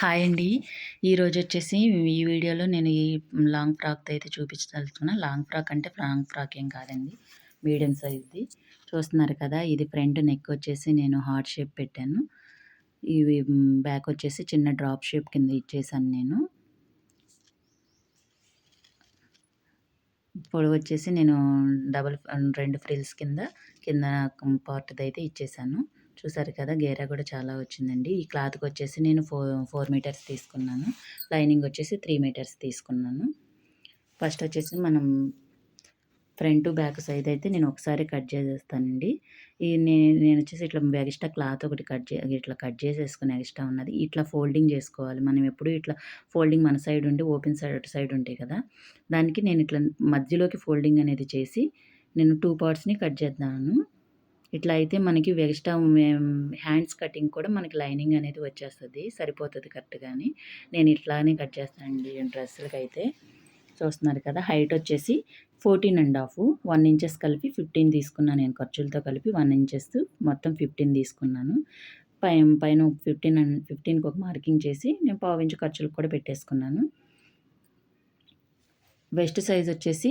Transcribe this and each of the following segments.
Hi అండి. ఈరోజు వచ్చేసి ఈ వీడియోలో నేను ఈ లాంగ్ ఫ్రాక్తో అయితే చూపించదలుచుకున్నా. లాంగ్ ఫ్రాక్ అంటే లాంగ్ ఫ్రాక్ ఏం కాదండి. మీడియం సైజ్ది. చూస్తున్నారు కదా ఇది ఫ్రంట్ నెక్ వచ్చేసి నేను హార్ట్ షేప్ పెట్టాను. ఇవి బ్యాక్ వచ్చేసి చిన్న డ్రాప్ షేప్ కింద ఇచ్చేసాను నేను. పొడవు వచ్చేసి నేను డబల్ రెండు ఫ్రిల్స్ కింద కింద పార్ట్ది అయితే ఇచ్చేసాను. చూసారు కదా! గేరా కూడా చాలా వచ్చిందండి. ఈ క్లాత్కి వచ్చేసి నేను ఫోర్ ఫోర్ మీటర్స్ తీసుకున్నాను. లైనింగ్ వచ్చేసి త్రీ మీటర్స్ తీసుకున్నాను. ఫస్ట్ వచ్చేసి మనం ఫ్రంట్ బ్యాక్ సైడ్ అయితే నేను ఒకసారి కట్ చేసేస్తానండి. ఈ నేను నేను వచ్చేసి ఇట్లా ఎక్స్ట్రా క్లాత్ ఒకటి కట్ చే ఇట్లా కట్ చేసేసుకుని ఎక్స్ట్రా ఉన్నది. ఇట్లా ఫోల్డింగ్ చేసుకోవాలి. మనం ఎప్పుడు ఇట్లా ఫోల్డింగ్ మన సైడ్ ఉండి ఓపెన్ సైడ్ సైడ్ ఉంటాయి కదా! దానికి నేను ఇట్లా మధ్యలోకి ఫోల్డింగ్ అనేది చేసి నేను టూ పార్ట్స్ని కట్ చేద్దాను. ఇట్లా అయితే మనకి ఎక్స్ట్రా హ్యాండ్స్ కటింగ్ కూడా మనకి లైనింగ్ అనేది వచ్చేస్తుంది సరిపోతుంది కరెక్ట్గాని నేను ఇట్లానే కట్ చేస్తానండి డ్రెస్సులకి అయితే చూస్తున్నారు కదా హైట్ వచ్చేసి fourteen and half. One inches కలిపి ఫిఫ్టీన్ తీసుకున్నాను నేను ఖర్చులతో కలిపి వన్ ఇంచెస్ మొత్తం ఫిఫ్టీన్ తీసుకున్నాను. పై పైన ఫిఫ్టీన్ అండ్ ఫిఫ్టీన్కి ఒక మార్కింగ్ చేసి నేను పావు ఇంచు ఖర్చులకు కూడా పెట్టేసుకున్నాను. వెస్ట్ సైజ్ వచ్చేసి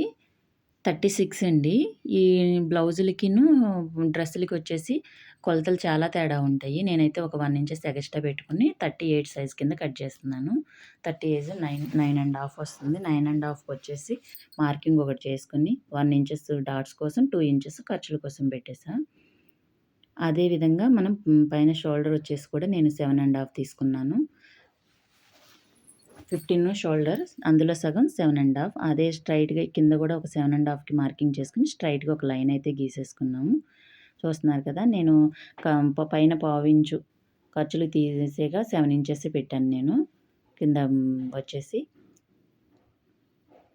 థర్టీ సిక్స్ అండి. ఈ బ్లౌజులకిను డ్రెస్సులకి వచ్చేసి కొలతలు చాలా తేడా ఉంటాయి. నేనైతే ఒక వన్ ఇంచెస్ ఎగస్ట్రా పెట్టుకుని థర్టీ ఎయిట్ సైజ్ కింద కట్ చేస్తున్నాను. Thirty eight nine nine and half వస్తుంది. నైన్ అండ్ హాఫ్ వచ్చేసి మార్కింగ్ ఒకటి చేసుకుని వన్ ఇంచెస్ డాట్స్ కోసం టూ ఇంచెస్ ఖర్చుల కోసం పెట్టేసా. అదేవిధంగా మనం పైన షోల్డర్ వచ్చేసి కూడా నేను సెవెన్ అండ్ హాఫ్ తీసుకున్నాను. ఫిఫ్టీన్ షోల్డర్ అందులో సగం సెవెన్ అండ్ హాఫ్ అదే స్ట్రైట్గా కింద కూడా ఒక సెవెన్ అండ్ హాఫ్కి మార్కింగ్ చేసుకుని స్ట్రైట్గా ఒక లైన్ అయితే గీసేసుకున్నాము. చూస్తున్నారు కదా నేను పైన పావించు ఖర్చులు తీసేగా సెవెన్ ఇంచెస్ పెట్టాను నేను. కింద వచ్చేసి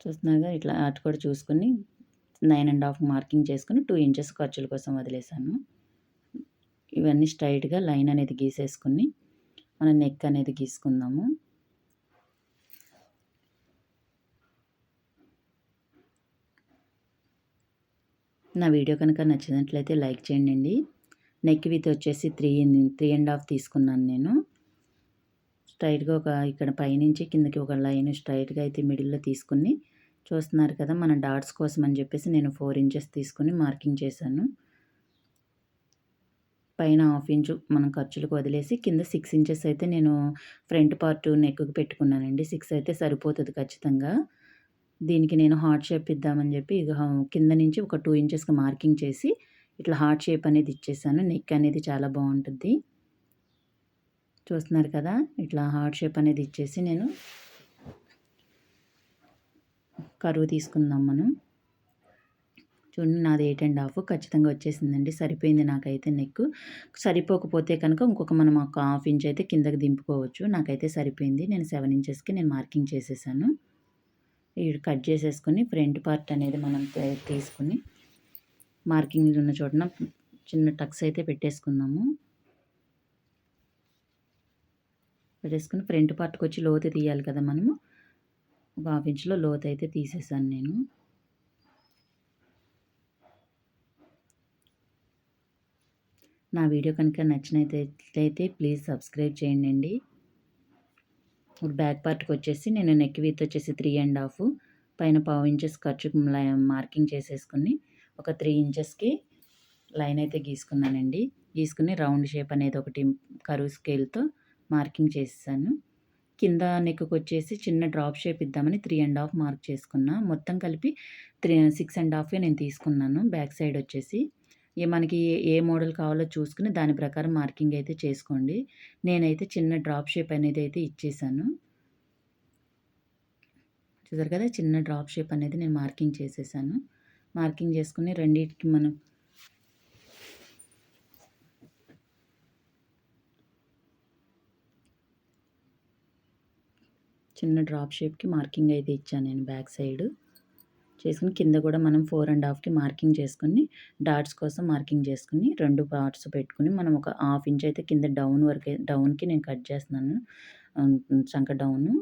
చూస్తున్నాగా ఇట్లా అటు కూడా చూసుకుని నైన్ అండ్ హాఫ్ మార్కింగ్ చేసుకుని టూ ఇంచెస్ ఖర్చుల కోసం వదిలేసాను ఇవన్నీ స్ట్రైట్గా లైన్ అనేది గీసేసుకుని మనం నెక్ అనేది గీసుకుందాము. నా వీడియో కనుక నచ్చినట్లయితే లైక్ చేయండి నెక్ విత్ వచ్చేసి త్రీ త్రీ అండ్ హాఫ్ తీసుకున్నాను నేను. స్ట్రైట్గా ఒక ఇక్కడ పైనుంచి కిందకి ఒక లైన్ స్ట్రైట్గా అయితే మిడిల్లో తీసుకుని చూస్తున్నారు కదా మన డాట్స్ కోసం అని చెప్పేసి నేను ఫోర్ ఇంచెస్ తీసుకుని మార్కింగ్ చేశాను. పైన హాఫ్ ఇంచు మనం ఖర్చులకు వదిలేసి కింద సిక్స్ ఇంచెస్ అయితే నేను ఫ్రంట్ పార్ట్ నెక్కి పెట్టుకున్నానండి. సిక్స్ అయితే సరిపోతుంది ఖచ్చితంగా. దీనికి నేను హార్ట్ షేప్ ఇద్దామని చెప్పి ఇక కింద నుంచి ఒక టూ ఇంచెస్కి మార్కింగ్ చేసి ఇట్లా హార్ట్ షేప్ అనేది ఇచ్చేసాను. నెక్ అనేది చాలా బాగుంటుంది. చూస్తున్నారు కదా? ఇట్లా హార్ట్ షేప్ అనేది ఇచ్చేసి నేను కరువు తీసుకుందాం మనం. చూడండి నాది ఎయిట్ అండ్ హాఫ్. ఖచ్చితంగా వచ్చేసిందండి. సరిపోయింది నాకైతే నెక్. సరిపోకపోతే కనుక ఇంకొక మనం ఒక హాఫ్ ఇంచ్ అయితే కిందకి దింపుకోవచ్చు. నాకైతే సరిపోయింది. నేను సెవెన్ ఇంచెస్కి నేను మార్కింగ్ చేసేసాను. కట్ చేసేసుకొని ఫ్రంట్ పార్ట్ అనేది మనం తీసుకుని మార్కింగ్ ఉన్న చోటన చిన్న టక్స్ అయితే పెట్టేసుకుందాము. పెట్టేసుకుని ఫ్రంట్ పార్ట్కి వచ్చి లోతు తీయాలి కదా మనము. ఒక హాఫ్ ఇంచ్లో లోతు అయితే తీసేసాను నేను. నా వీడియో కనుక నచ్చినట్లయితే ప్లీజ్ సబ్స్క్రైబ్ చేయండి బ్యాక్ పార్ట్కి వచ్చేసి నేను నెక్ వీత్ వచ్చేసి త్రీ అండ్ హాఫ్ పైన పావు ఇంచెస్ ఖర్చు మార్కింగ్ చేసేసుకుని ఒక త్రీ ఇంచెస్కి లైన్ అయితే గీసుకున్నానండి. గీసుకుని రౌండ్ షేప్ అనేది ఒకటి కరువు స్కేల్తో మార్కింగ్ చేసేసాను. కింద నెక్కి వచ్చేసి చిన్న డ్రాప్ షేప్ ఇద్దామని త్రీ అండ్ హాఫ్ మార్క్ చేసుకున్నా. మొత్తం కలిపి త్రీ సిక్స్ అండ్ హాఫే నేను తీసుకున్నాను. బ్యాక్ సైడ్ వచ్చేసి మనకి ఏ మోడల్ కావాలో చూసుకుని దాని ప్రకారం మార్కింగ్ అయితే చేసుకోండి. నేనైతే చిన్న డ్రాప్ షేప్ అనేది అయితే ఇచ్చేసాను. చూసారు కదా? చిన్న డ్రాప్ షేప్ అనేది నేను మార్కింగ్ చేసేసాను. మార్కింగ్ చేసుకుని రెండింటికి మనం చిన్న డ్రాప్ షేప్కి మార్కింగ్ అయితే ఇచ్చాను నేను బ్యాక్ సైడ్. చేసుకుని కింద కూడా మనం ఫోర్ అండ్ హాఫ్కి మార్కింగ్ చేసుకుని డాట్స్ కోసం మార్కింగ్ చేసుకుని రెండు పార్ట్స్ పెట్టుకుని మనం ఒక హాఫ్ ఇంచ్ అయితే కింద డౌన్ వరకు డౌన్కి నేను కట్ చేస్తున్నాను. చంక డౌను.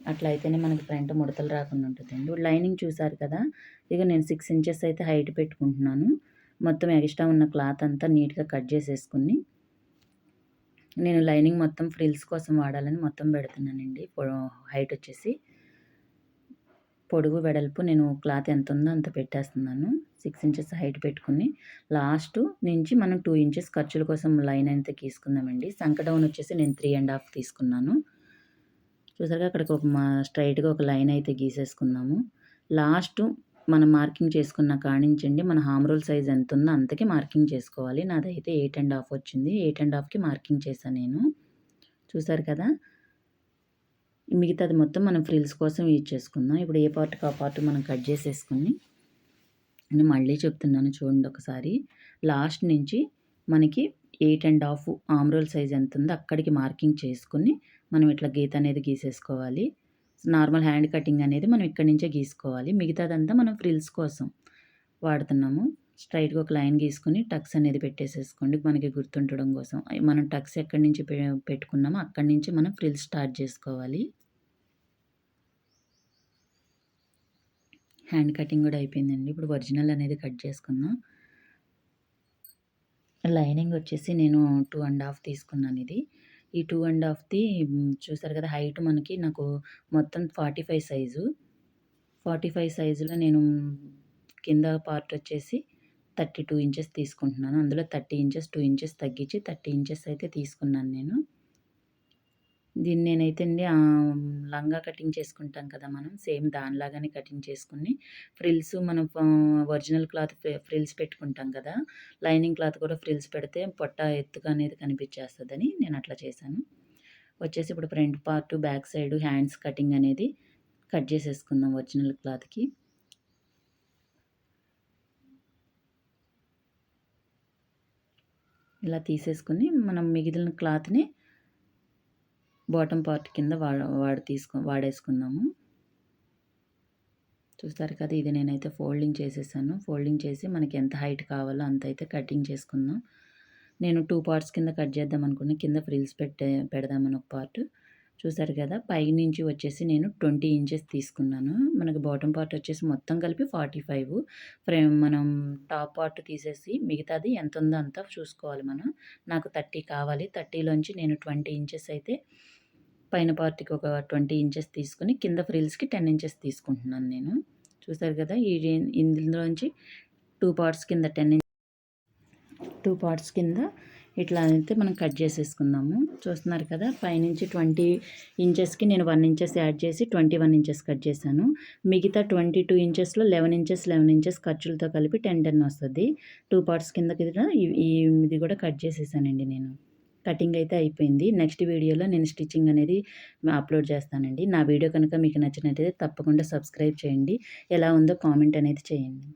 అట్లా అయితేనే మనకి ఫ్రంట్ ముడతలు రాకుండా ఉంటుందండి. లైనింగ్ చూసారు కదా? ఇక నేను సిక్స్ ఇంచెస్ అయితే హైట్ పెట్టుకుంటున్నాను. మొత్తం ఎక్స్ట్రా ఉన్న క్లాత్ అంతా నీట్గా కట్ చేసేసుకుని నేను లైనింగ్ మొత్తం ఫ్రిల్స్ కోసం వాడాలని మొత్తం పెడుతున్నానండి. హైట్ వచ్చేసి పొడుగు వెడల్పు నేను క్లాత్ ఎంత ఉందో అంత పెట్టేస్తున్నాను. సిక్స్ ఇంచెస్ హైట్ పెట్టుకుని లాస్ట్ నుంచి మనం టూ ఇంచెస్ ఖర్చుల కోసం లైన్ అయితే గీసుకుందామండి సంక డౌన్ వచ్చేసి నేను త్రీ అండ్ హాఫ్ తీసుకున్నాను. చూసారుగా అక్కడికి ఒక మా స్ట్రైట్గా ఒక లైన్ అయితే గీసేసుకున్నాము. లాస్ట్ మనం మార్కింగ్ చేసుకున్న కానించండి మన హామ్ రోల్ సైజ్ ఎంత ఉందో అంతకి మార్కింగ్ చేసుకోవాలి. నాదైతే ఎయిట్ అండ్ హాఫ్ వచ్చింది. ఎయిట్ అండ్ హాఫ్కి మార్కింగ్ చేశాను నేను. చూసారు కదా? మిగతాది మొత్తం మనం ఫ్రిల్స్ కోసం యూజ్ చేసుకుందాం. ఇప్పుడు ఏ పార్ట్కి ఆ పార్ట్ మనం కట్ చేసేసుకుని నేను మళ్ళీ చెప్తున్నాను చూడండి ఒకసారి. లాస్ట్ నుంచి మనకి eight and half armhole size ఎంత ఉందో అక్కడికి మార్కింగ్ చేసుకుని మనం ఇట్లా గీత అనేది గీసేసుకోవాలి. నార్మల్ హ్యాండ్ కటింగ్ అనేది మనం ఇక్కడి నుంచే గీసుకోవాలి. మిగతాదంతా మనం ఫ్రిల్స్ కోసం వాడుతున్నాము. స్ట్రైట్గా ఒక లైన్ గీసుకొని టక్స్ అనేది పెట్టేసేసుకోండి మనకి గుర్తుండడం కోసం. మనం టక్స్ ఎక్కడి నుంచి పెట్టుకున్నామో అక్కడి నుంచి మనం ఫ్రిల్ స్టార్ట్ చేసుకోవాలి. హ్యాండ్ కటింగ్ కూడా అయిపోయిందండి. ఇప్పుడు ఒరిజినల్ అనేది కట్ చేసుకుందాం. లైనింగ్ వచ్చేసి నేను టూ అండ్ హాఫ్ తీసుకున్నాను ఇది. ఈ టూ అండ్ హాఫ్ది చూసారు కదా హైట్ మనకి నాకు మొత్తం forty five size. Forty five సైజులో నేను కింద పార్ట్ వచ్చేసి థర్టీ టూ ఇంచెస్ తీసుకుంటున్నాను. అందులో థర్టీ ఇంచెస్ టూ ఇంచెస్ తగ్గించి థర్టీ ఇంచెస్ అయితే తీసుకున్నాను నేను. దీన్ని నేనైతే అండి లంగా కటింగ్ చేసుకుంటాం కదా మనం సేమ్ దానిలాగానే కటింగ్ చేసుకుని ఫ్రిల్స్ మనం ఒరిజినల్ క్లాత్ ఫ్రిల్స్ పెట్టుకుంటాం కదా లైనింగ్ క్లాత్ కూడా ఫ్రిల్స్ పెడితే పొట్ట ఎత్తుగా అనేది కనిపించేస్తుందని నేను అట్లా చేశాను. వచ్చేసి ఇప్పుడు front part back side hands cutting అనేది కట్ చేసేసుకుందాం ఒరిజినల్ క్లాత్కి. ఇలా తీసేసుకుని మనం మిగిలిన క్లాత్ని బాటమ్ పార్ట్ కింద వా వాడి తీసుకు వాడేసుకుందాము. చూస్తారు కదా ఇది నేనైతే ఫోల్డింగ్ చేసేసాను. ఫోల్డింగ్ చేసి మనకి ఎంత హైట్ కావాలో అంత అయితే కటింగ్ చేసుకుందాం. నేను టూ పార్ట్స్ కింద కట్ చేద్దాం అనుకుని కింద ఫ్రిల్స్ పెట్టే పెడదామని ఒక పార్ట్. చూసారు కదా! పైనుంచి వచ్చేసి నేను ట్వంటీ ఇంచెస్ తీసుకున్నాను. మనకు బాటమ్ పార్ట్ వచ్చేసి మొత్తం కలిపి ఫార్టీ ఫైవ్. ఫ్రేమ్ మనం టాప్ పార్ట్ తీసేసి మిగతాది ఎంత ఉందో అంతా చూసుకోవాలి మనం. నాకు థర్టీ కావాలి. థర్టీలోంచి నేను ట్వంటీ ఇంచెస్ అయితే పైన పార్ట్కి ఒక ట్వంటీ ఇంచెస్ తీసుకుని కింద ఫ్రిల్స్కి టెన్ ఇంచెస్ తీసుకుంటున్నాను నేను. చూసారు కదా! ఈ ఇందులోంచి టూ పార్ట్స్ కింద టెన్ టూ పార్ట్స్ కింద ఇట్లా అయితే మనం కట్ చేసేసుకుందాము. చూస్తున్నారు కదా పైనుంచి ట్వంటీ ఇంచెస్కి నేను వన్ ఇంచెస్ యాడ్ చేసి ట్వంటీ వన్ ఇంచెస్ కట్ చేశాను. మిగతా ట్వంటీ టూ ఇంచెస్లో లెవెన్ ఇంచెస్ లెవెన్ ఇంచెస్ ఖర్చులతో కలిపి టెన్ టెన్ వస్తుంది. టూ పార్ట్స్ కిందకి ఇది కూడా కట్ చేసేసానండి నేను. కటింగ్ అయితే అయిపోయింది. నెక్స్ట్ వీడియోలో నేను స్టిచ్చింగ్ అనేది అప్లోడ్ చేస్తానండి. నా వీడియో కనుక మీకు నచ్చినట్టయితే తప్పకుండా సబ్స్క్రైబ్ చేయండి. ఎలా ఉందో కామెంట్ అనేది చేయండి.